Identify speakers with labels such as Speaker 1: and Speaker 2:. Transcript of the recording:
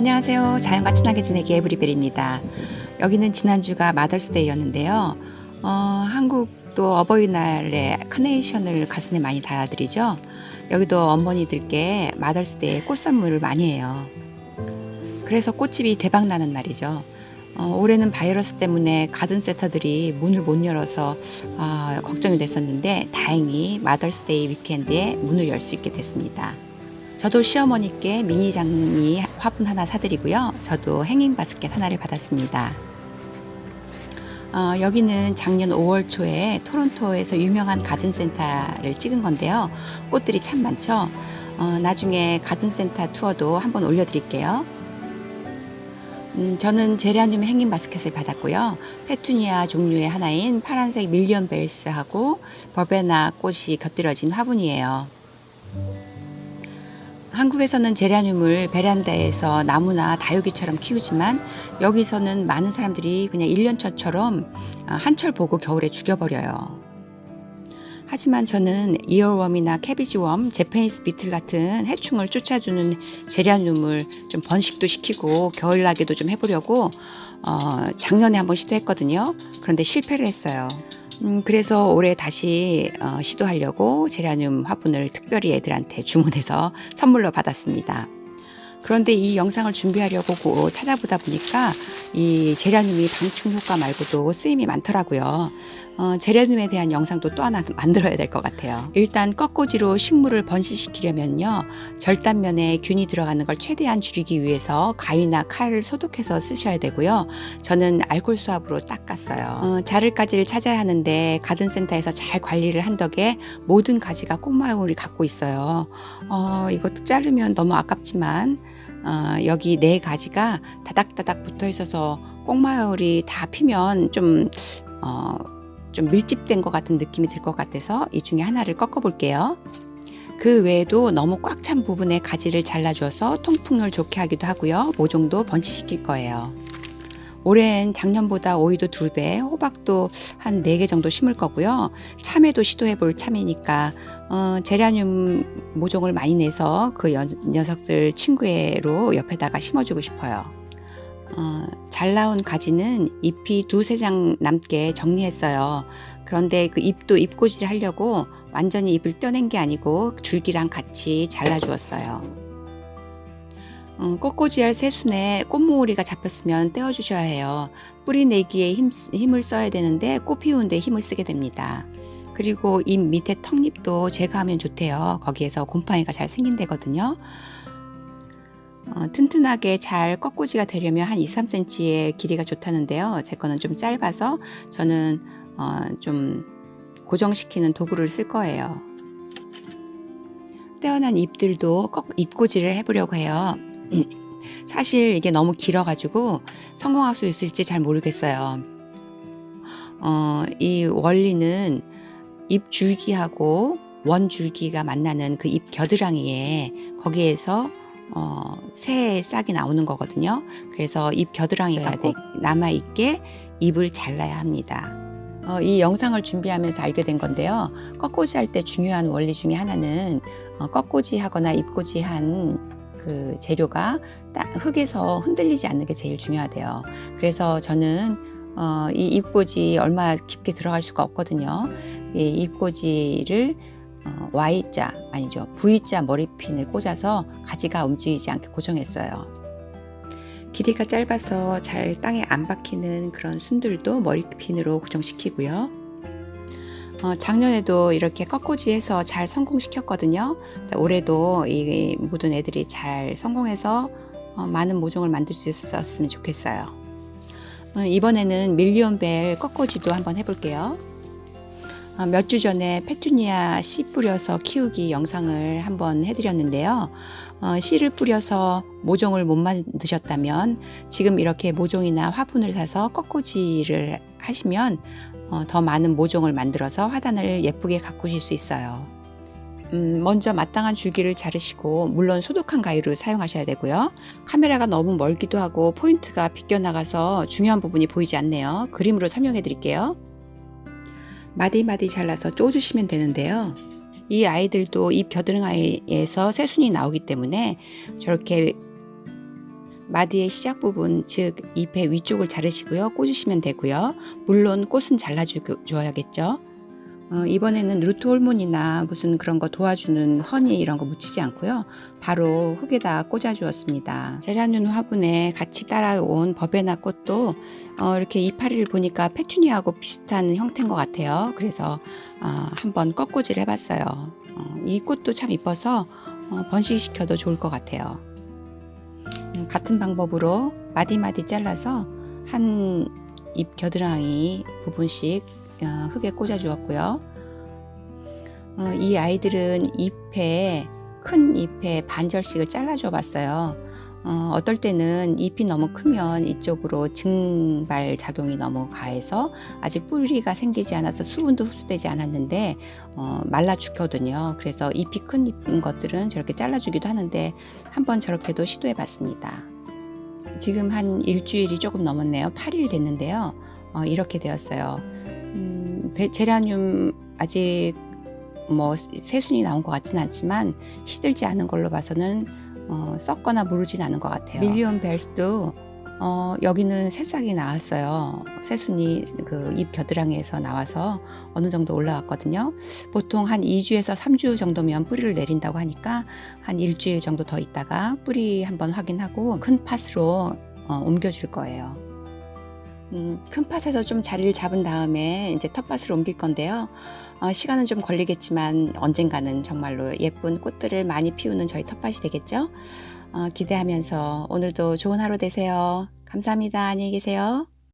Speaker 1: 안녕하세요. 자연과 친하게 지내기 에브리벨입니다. 여기는 지난주가 마더스데이였는데요. 어, 한국도 어버이날에 카네이션을 가슴에 많이 달아드리죠. 여기도 어머니들께 마더스데이 꽃 선물을 많이 해요. 그래서 꽃집이 대박 나는 날이죠. 어, 올해는 바이러스 때문에 가든센터들이 문을 못 열어서 아, 걱정이 됐었는데 다행히 마더스데이 위켄드에 문을 열 수 있게 됐습니다. 저도 시어머니께 미니 장미 화분 하나 사드리고요. 저도 행잉 바스켓 하나를 받았습니다. 어, 여기는 작년 5월 초에 토론토에서 유명한 가든센터를 찍은 건데요. 꽃들이 참 많죠. 어, 나중에 가든센터 투어도 한번 올려드릴게요. 음, 저는 제라늄 행인 바스켓을 받았고요. 페투니아 종류의 하나인 파란색 밀리언 벨스하고 버베나 꽃이 곁들여진 화분이에요. 한국에서는 제라늄을 베란다에서 나무나 다육이처럼 키우지만 여기서는 많은 사람들이 그냥 일년처처럼 아, 한철 보고 겨울에 죽여버려요. 하지만 저는 이어웜이나 캐비지웜, 제페니스 비틀 같은 해충을 쫓아주는 제라늄을 좀 번식도 시키고 겨울나게도 좀 해보려고 어, 작년에 한번 시도했거든요. 그런데 실패를 했어요. 음, 그래서 올해 다시 어, 시도하려고 제라늄 화분을 특별히 애들한테 주문해서 선물로 받았습니다. 그런데 이 영상을 준비하려고 찾아보다 보니까 이 제라늄이 방충 효과 말고도 쓰임이 많더라고요. 어, 제라늄에 대한 영상도 또 하나 만들어야 될 것 같아요. 일단 꺾꽂이로 식물을 번식시키려면요. 절단면에 균이 들어가는 걸 최대한 줄이기 위해서 가위나 칼을 소독해서 쓰셔야 되고요. 저는 알콜 수압으로 닦았어요. 어, 자를 가지를 찾아야 하는데 가든센터에서 잘 관리를 한 덕에 모든 가지가 꽃마을이 갖고 있어요. 어, 이것도 자르면 너무 아깝지만 어, 여기 네 가지가 다닥다닥 붙어 있어서 꽁마을이 다 피면 좀, 어, 좀 밀집된 것 같은 느낌이 들 것 같아서 이 중에 하나를 꺾어 볼게요. 그 외에도 너무 꽉 찬 부분에 가지를 잘라줘서 통풍을 좋게 하기도 하고요. 모종도 번식시킬 거예요. 올해는 작년보다 오이도 두 배, 호박도 한 네 개 정도 심을 거고요. 참외도 시도해 볼 참이니까 어, 제라늄 모종을 많이 내서 그 여, 녀석들 친구애로 옆에다가 심어주고 싶어요. 어, 잘 나온 가지는 잎이 두세 장 남게 정리했어요. 그런데 그 잎도 잎꽂이를 하려고 완전히 잎을 떼낸 게 아니고 줄기랑 같이 잘라주었어요. 어, 꽃꽂이할 새순에 꽃모오리가 잡혔으면 떼어주셔야 해요. 뿌리 내기에 힘, 힘을 써야 되는데 꽃 피우는데 힘을 쓰게 됩니다. 그리고 잎 밑에 턱잎도 제거하면 좋대요. 거기에서 곰팡이가 잘 생긴대거든요. 어, 튼튼하게 잘 꺾꽂이가 되려면 한 2, 3cm의 길이가 좋다는데요. 제 거는 좀 짧아서 저는 어, 좀 고정시키는 도구를 쓸 거예요. 떼어난 잎들도 꺾, 잎꽂이를 해보려고 해요. 사실 이게 너무 길어가지고 성공할 수 있을지 잘 모르겠어요. 어, 이 원리는 잎 줄기하고 원 줄기가 만나는 그 잎 겨드랑이에 거기에서 어, 새 싹이 나오는 거거든요. 그래서 잎 겨드랑이가 꼭 남아 있게 잎을 잘라야 합니다. 어, 이 영상을 준비하면서 알게 된 건데요. 꺾꽂이 할 때 중요한 원리 중에 하나는 어, 꺾꽂이 하거나 잎꽂이 한 그 재료가 흙에서 흔들리지 않는 게 제일 중요하대요. 그래서 저는 어, 이 잎꽂이 얼마 깊게 들어갈 수가 없거든요. 이 잎꽂이를 어, Y자 아니죠 V자 머리핀을 꽂아서 가지가 움직이지 않게 고정했어요. 길이가 짧아서 잘 땅에 안 박히는 그런 순들도 머리핀으로 고정시키고요. 어, 작년에도 이렇게 꺾꽂이해서 잘 성공시켰거든요. 올해도 이 모든 애들이 잘 성공해서 어, 많은 모종을 만들 수 있었으면 좋겠어요. 어, 이번에는 밀리언벨 꺾꽂이도 한번 해볼게요. 어, 몇주 전에 페투니아 씨 뿌려서 키우기 영상을 한번 해드렸는데요. 어, 씨를 뿌려서 모종을 못 만드셨다면 지금 이렇게 모종이나 화분을 사서 꺾꽂이를 하시면 어, 더 많은 모종을 만들어서 화단을 예쁘게 가꾸실 수 있어요. 음, 먼저 마땅한 줄기를 자르시고 물론 소독한 가위를 사용하셔야 되고요. 카메라가 너무 멀기도 하고 포인트가 비껴나가서 중요한 부분이 보이지 않네요. 그림으로 설명해 드릴게요. 마디마디 잘라서 쪼주시면 되는데요. 이 아이들도 잎 겨드랑이에서 새순이 나오기 때문에 저렇게 마디의 시작 부분, 즉 잎의 위쪽을 자르시고요. 꽂으시면 되고요. 물론 꽃은 잘라주어야겠죠. 어, 이번에는 루트 호르몬이나 무슨 그런 거 도와주는 허니 이런 거 묻히지 않고요. 바로 흙에다 꽂아 주었습니다. 제라늄 화분에 같이 따라온 버베나 꽃도 어, 이렇게 이파리를 보니까 페투니아하고 비슷한 형태인 것 같아요. 그래서 어, 한번 꺾꽂이를 해봤어요. 어, 이 꽃도 참 이뻐서 어, 번식시켜도 좋을 것 같아요. 음, 같은 방법으로 마디마디 잘라서 한 잎 겨드랑이 부분씩 어, 흙에 꽂아 주었고요. 어, 이 아이들은 잎에 큰 잎에 반절씩을 잘라 줘 봤어요. 어, 어떨 때는 잎이 너무 크면 이쪽으로 증발 작용이 너무 가해서 아직 뿌리가 생기지 않아서 수분도 흡수되지 않았는데 어, 말라 죽거든요. 그래서 잎이 큰 것들은 저렇게 잘라주기도 하는데 한번 저렇게도 시도해 봤습니다. 지금 한 일주일이 조금 넘었네요. 8일 됐는데요. 어, 이렇게 되었어요. 음, 베- 제라늄 아직 뭐 새순이 나온 것 같지는 않지만 시들지 않은 걸로 봐서는 어, 썩거나 무르진 않은 것 같아요. 밀리온 벨스도 어, 여기는 새싹이 나왔어요. 새순이 그 잎 겨드랑이에서 나와서 어느 정도 올라왔거든요. 보통 한 2주에서 3주 정도면 뿌리를 내린다고 하니까 한 일주일 정도 더 있다가 뿌리 한번 확인하고 큰 팥으로 어, 옮겨줄 거예요. 음, 큰 팥에서 좀 자리를 잡은 다음에 이제 텃밭으로 옮길 건데요. 어, 시간은 좀 걸리겠지만 언젠가는 정말로 예쁜 꽃들을 많이 피우는 저희 텃밭이 되겠죠. 어, 기대하면서 오늘도 좋은 하루 되세요. 감사합니다. 안녕히 계세요.